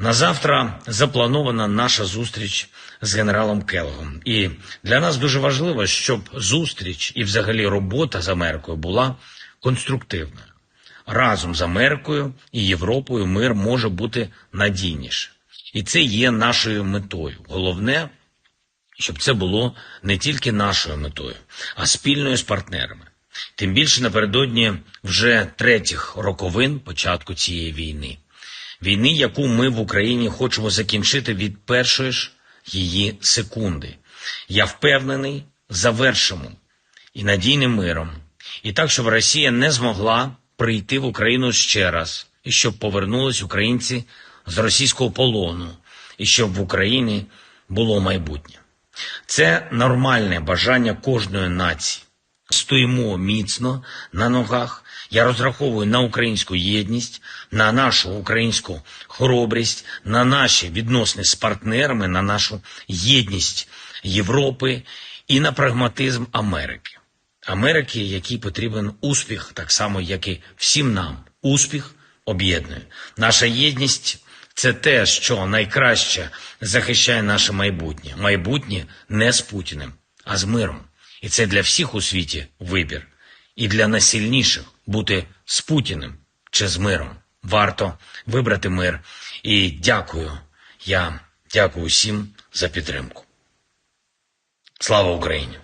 На завтра запланована наша зустріч з генералом Келлогом. І для нас дуже важливо, щоб зустріч і взагалі робота з Америкою була конструктивною. Разом з Америкою і Європою мир може бути надійніше. І це є нашою метою. Головне, щоб це було не тільки нашою метою, а спільною з партнерами. Тим більше напередодні вже третіх роковин початку цієї війни. Війни, яку ми в Україні хочемо закінчити від першої ж її секунди. Я впевнений, завершимо і надійним миром, і так, щоб Росія не змогла прийти в Україну ще раз, і щоб повернулись українці з російського полону, і щоб в Україні було майбутнє. Це нормальне бажання кожної нації. Стоїмо міцно на ногах. Я розраховую на українську єдність, на нашу українську хоробрість, на наші відносини з партнерами, на нашу єдність Європи і на прагматизм Америки. Америки, якій потрібен успіх, так само, як і всім нам. Успіх об'єднує. Наша єдність це те, що найкраще захищає наше майбутнє. Майбутнє не з Путіним, а з миром. І це для всіх у світі вибір. І для найсильніших бути з Путіним чи з миром. Варто вибрати мир. І дякую. Я дякую всім за підтримку. Слава Україні!